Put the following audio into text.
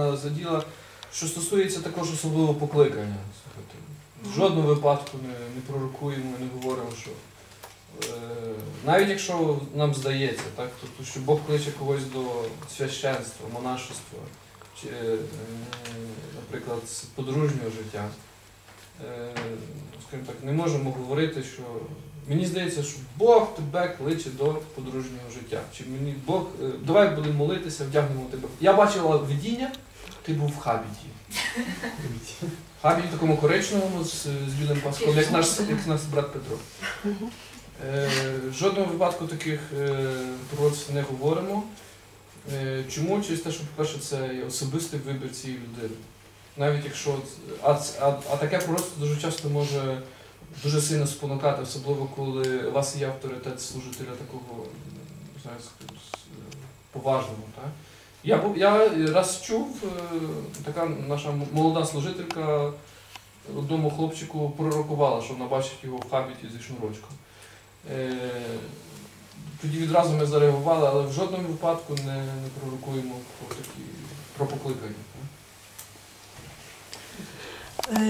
е, заділа, що стосується також особливого покликання. В жодному випадку не, не пророкуємо, не говоримо, що е, навіть якщо нам здається, так, тобто, що Бог кличе когось до священства, монашества, чи, е, наприклад, подружнього життя. Скажімо так, не можемо говорити, що мені здається, що Бог тебе кличе до подружнього життя. Чи мені Бог, е, давай будемо молитися, вдягнемо тебе. Я бачила видіння, ти був в хабіті. В хабіті такому коричневому з, з білим паском, як наш, як наш брат Петро. Е, в жодному випадку таких е, пророцтв не говоримо. Е, чому? Через те, що, по-перше, це особистий вибір цієї людини. Навіть якщо а, а, а таке пророцтво дуже часто може дуже сильно спонукати, особливо коли у вас є авторитет служителя такого не знаю, поважного. Так? Я, я раз чув, е, така наша молода служителька одному хлопчику пророкувала, що вона бачить його в хабіті зі шнурочком. Е, Тоді відразу ми зареагували, але в жодному випадку не, не пророкуємо про такі про покликання. Uh,